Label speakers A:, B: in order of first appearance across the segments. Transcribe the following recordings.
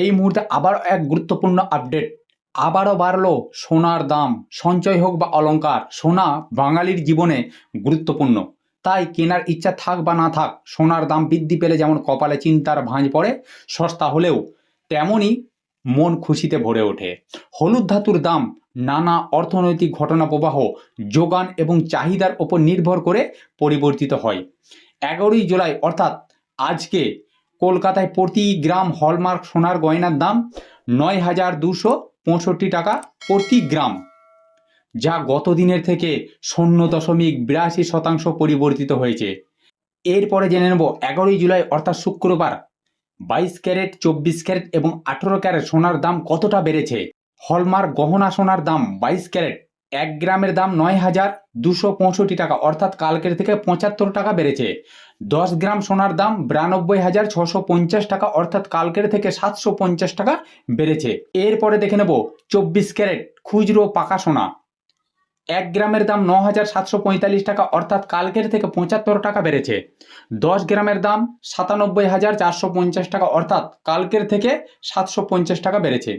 A: এই মুহূর্তে আবার এক গুরুত্বপূর্ণ আপডেট আবারও বাড়লো সোনার দাম। সঞ্চয় হোক বা অলংকার, সোনা বাঙালির জীবনে গুরুত্বপূর্ণ। তাই কেনার ইচ্ছা থাক বা না থাক, সোনার দাম বৃদ্ধি পেলে যেমন কপালে চিন্তার ভাঁজ পড়ে, সস্তা হলেও তেমনই মন খুশিতে ভরে ওঠে। হলুদ ধাতুর দাম, নানা অর্থনৈতিক ঘটনা প্রবাহ যোগান এবং চাহিদার ওপর নির্ভর করে পরিবর্তিত হয়। এগারোই জুলাই, অর্থাৎ আজকে কলকাতায় প্রতি গ্রাম হলমার্ক সোনার গয়নার দাম নয় হাজার দুশো পঁয়ষট্টি টাকা প্রতি গ্রাম, যা গত দিনের থেকে শূন্য দশমিক বিরাশি শতাংশ পরিবর্তিত হয়েছে। এরপরে জেনে নেব এগারোই জুলাই, অর্থাৎ শুক্রবার, বাইশ ক্যারেট, চব্বিশ ক্যারেট এবং আঠেরো ক্যারেট সোনার দাম কতটা বেড়েছে? হলমার্ক গহনা সোনার দাম বাইশ ক্যারেট, এক গ্রামের দাম নয় হাজার দুশো পঁয়ষট্টি টাকা, অর্থাৎ কালকের থেকে পঁচাত্তর টাকা বেড়েছে। দশ গ্রাম সোনার দাম বিরানব্বই হাজার ছশো পঞ্চাশ টাকা, অর্থাৎ কালকের থেকে সাতশো পঞ্চাশ টাকা বেড়েছে। এরপরে দেখে নেব চব্বিশ ক্যারেট খুচরো পাকা সোনা। এক গ্রামের দাম ন হাজার সাতশো পঁয়তাল্লিশ টাকা, অর্থাৎ কালকের থেকে পঁচাত্তর টাকা বেড়েছে। দশ গ্রামের দাম সাতানব্বই হাজার চারশো পঞ্চাশ টাকা, অর্থাৎ কালকের থেকে সাতশো পঞ্চাশ টাকা বেড়েছে।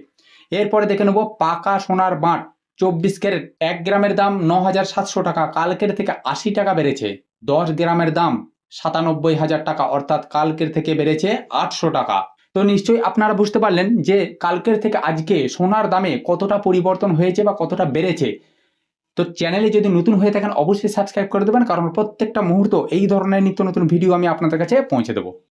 A: এরপরে দেখে নেব পাকা সোনার বাঁট, চব্বিশ ক্যারেট এক গ্রামের দাম ন হাজার সাতশো টাকা, কালকের থেকে আশি টাকা বেড়েছে। দশ গ্রামের দাম সাতানব্বই হাজার টাকা, অর্থাৎ কালকের থেকে বেড়েছে আটশো টাকা। তো নিশ্চয়ই আপনারা বুঝতে পারলেন যে কালকের থেকে আজকে সোনার দামে কতটা পরিবর্তন হয়েছে বা কতটা বেড়েছে। তো চ্যানেলে যদি নতুন হয়ে থাকেন, অবশ্যই সাবস্ক্রাইব করে দেবেন, কারণ প্রত্যেকটা মুহূর্ত এই ধরনের নিত্য নতুন ভিডিও আমি আপনাদের কাছে পৌঁছে দেবো।